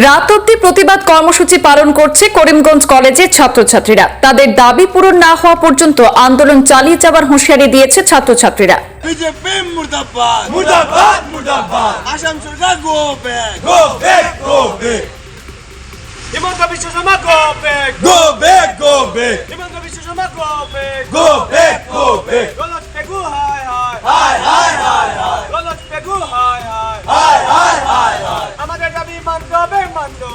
রাত অব্দি প্রতিবাদ কর্মসূচি পালন করছে করিমগঞ্জ কলেজের ছাত্রছাত্রীরা। তাদের দাবি পূরণ না হওয়া পর্যন্ত আন্দোলন চালিয়ে যাবার হুঁশিয়ারি দিয়েছে ছাত্রছাত্রীরা।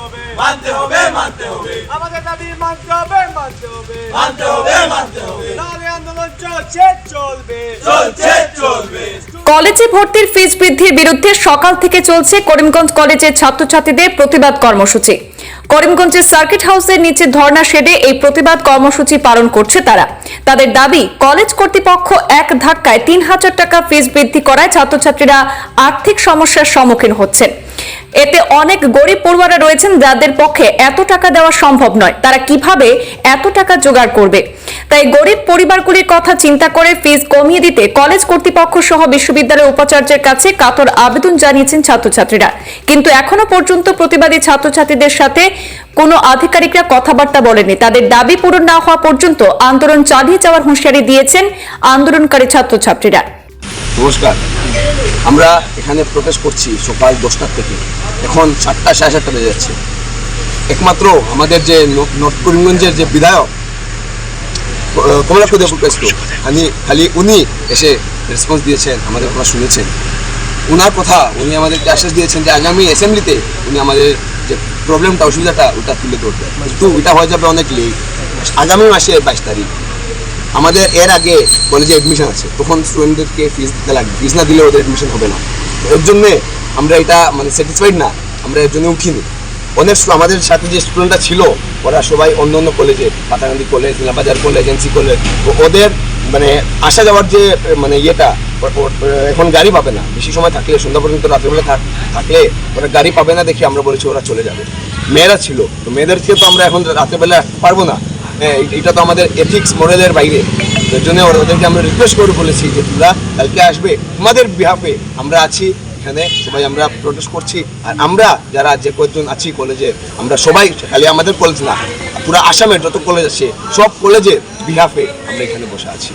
হবে। মানতে হবে মানতে হবে। আমাদের দাবি মানতে হবে মানতে হবে। মানতে হবে মানতে হবে। নাহলে আন্দোলন চলছে চলবে। চলছে চলবে। কলেজে ভর্তির ফিস বৃদ্ধির বিরুদ্ধে সকাল থেকে চলছে করিমগঞ্জ কলেজের ছাত্রছাত্রীদের প্রতিবাদ কর্মসূচি। করিমগঞ্জের সার্কিট হাউসের নিচে ধর্না শেডে এই প্রতিবাদ কর্মসূচি পালন করছে তারা। তাদের দাবি, কলেজ কর্তৃপক্ষ এক ধাক্কায় তিন হাজার টাকা ফিস বৃদ্ধি করায় ছাত্রছাত্রীরা আর্থিক সমস্যার সম্মুখীন হচ্ছেন। এতে অনেক গরিব পড়ুয়ারা রয়েছেন, যাদের পক্ষে এত টাকা দেওয়া সম্ভব নয়। তারা কীভাবে এত টাকা জোগাড় করবে? তাই গরিব পরিবারগুলির কথা চিন্তা করে ফিস কমিয়ে দিতে কলেজ কর্তৃপক্ষ সহ বিশ্ববিদ্যালয়ের উপাচার্যের কাছে কাতর আবেদন জানিয়েছেন ছাত্রছাত্রীরা। কিন্তু এখনও পর্যন্ত প্রতিবাদী ছাত্রছাত্রীদের সাথে কোনো আধিকারিকরা কথাবার্তা বলেনি তাদের দাবি পূরণ না হওয়া পর্যন্ত আন্দোলন চালিয়ে যাওয়ার হুঁশিয়ারি দিয়েছেন আন্দোলনকারী ছাত্রছাত্রীরা। নমস্কার। আমরা এখানে প্রটেস্ট করছি সকাল দশটার থেকে। এখন সাতটা, সাড়ে সাতটা বেজে যাচ্ছে। একমাত্র আমাদের যে নর্থ করিমগঞ্জের যে বিধায়ক কমলাক্ষ দেবপ্রকাশ খালি খালি উনি এসে রেসপন্স দিয়েছেন, আমাদের কথা শুনেছেন। উনার কথা উনি আমাদেরকে আশ্বাস দিয়েছেন যে আগামী অ্যাসেম্বলিতে উনি আমাদের যে প্রবলেমটা, অসুবিধাটা ওটা তুলে ধরবে। কিন্তু এটা হয়ে যাবে অনেক লেট আগামী মাসে বাইশ তারিখ। আমাদের এর আগে কলেজে অ্যাডমিশন আছে, তখন স্টুডেন্টদেরকে ফিস দিতে লাগবে। ফিস না দিলে ওদের অ্যাডমিশন হবে না। এর জন্যে আমরা এটা মানে স্যাটিসফাইড না, আমরা এর জন্য উঠিনি অনেক আমাদের সাথে যে স্টুডেন্টরা ছিল, ওরা সবাই অন্য অন্য কলেজে Patakandi college Nilabazar college agency college ওদের মানে আসা যাওয়ার যে মানে ইয়েটা এখন গাড়ি পাবে না। বেশি সময় থাকলে সন্ধ্যা পর্যন্ত রাত্রেবেলা থাক থাকলে ওরা গাড়ি পাবে না দেখে আমরা বলেছি ওরা চলে যাবে। মেয়েরা ছিল। তো মেয়েদেরকে তো আমরা এখন রাত্রেবেলা পারব না। হ্যাঁ, এটা তো আমাদের এথিক্স মডেলের বাইরে। এর জন্য ওদেরকে আমরা রিকোয়েস্ট করে বলেছি যে তোমরা কালকে আসবে। তোমাদের বিহাফে আমরা আছি। এখানে সবাই আমরা প্রোটেস্ট করছি। আর আমরা যারা যে কয়েকজন আছি কলেজে আমরা সবাই খালি আমাদের কলেজ না পুরো আসামের যত কলেজ আছে সব কলেজের বিহাফে আমরা এখানে বসে আছি।